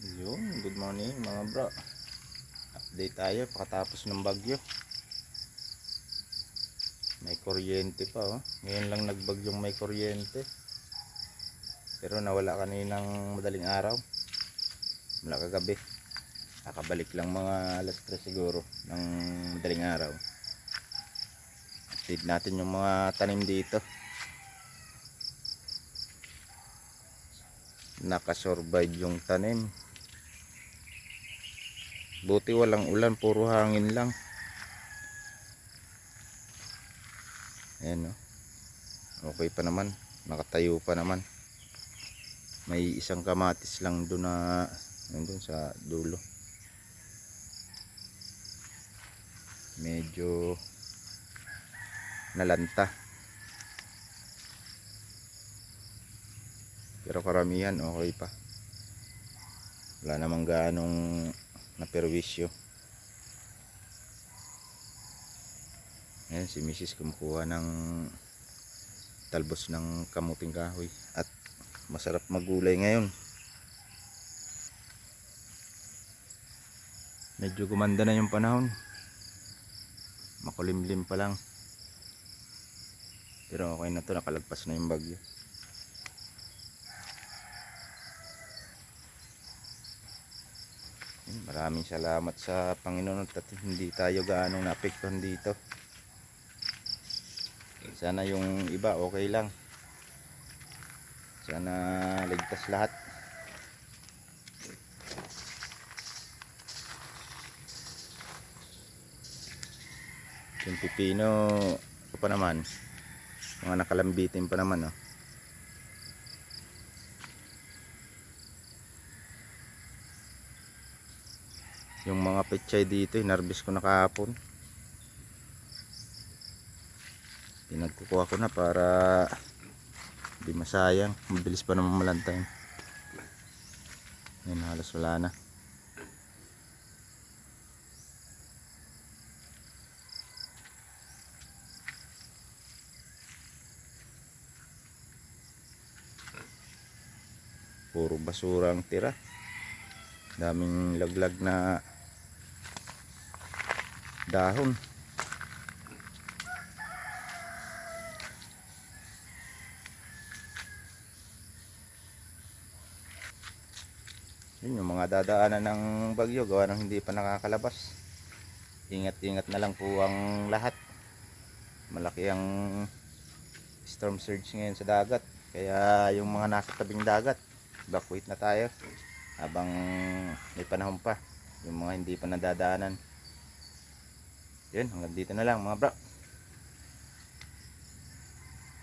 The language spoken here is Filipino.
Yun, good morning mga bro. Update tayo pakatapos ng bagyo. May kuryente pa oh. Ngayon lang nagbagyong may kuryente. Pero nawala kaninang madaling araw. Mula kagabi. Nakabalik lang mga alas 3 siguro ng madaling araw. Update natin yung mga tanim dito. Nakasurvive yung tanim. Buti walang ulan, puro hangin lang. Ayan no. Okay pa naman. Nakatayo pa naman. May isang kamatis lang doon na nandun sa dulo. Medyo nalanta. Pero karamihan okay pa. Wala namang gaanong naperwisyo. Ayan, si Mrs. kumukuha ng talbos ng kamuting kahoy at masarap magulay ngayon. Medyo gumanda na yung panahon. Makulimlim pa lang. Pero okay na to, nakalagpas na yung bagyo. Maraming salamat sa Panginoon at hindi tayo gaanong naapektuhan dito. Sana yung iba okay lang. Sana ligtas lahat. Yung pipino ito pa naman. Mga nakalambitin pa naman oh. Yung mga pechay dito, inarbis ko na kahapon. Pinagkukuha ko na para di masayang. Mabilis pa naman malantay. Yan, halos wala na. Puro basura ang tira. Daming laglag na dahon. Yun yung mga dadaanan ng bagyo gawa ng hindi pa nakakalabas. Ingat-ingat na lang po ang lahat. Malaki ang storm surge ngayon sa dagat. Kaya yung mga nasa tabing dagat, evacuate na tayo habang may panahon pa. Yung mga hindi pa nadadaanan. Yun, hanggang dito na lang mga bro.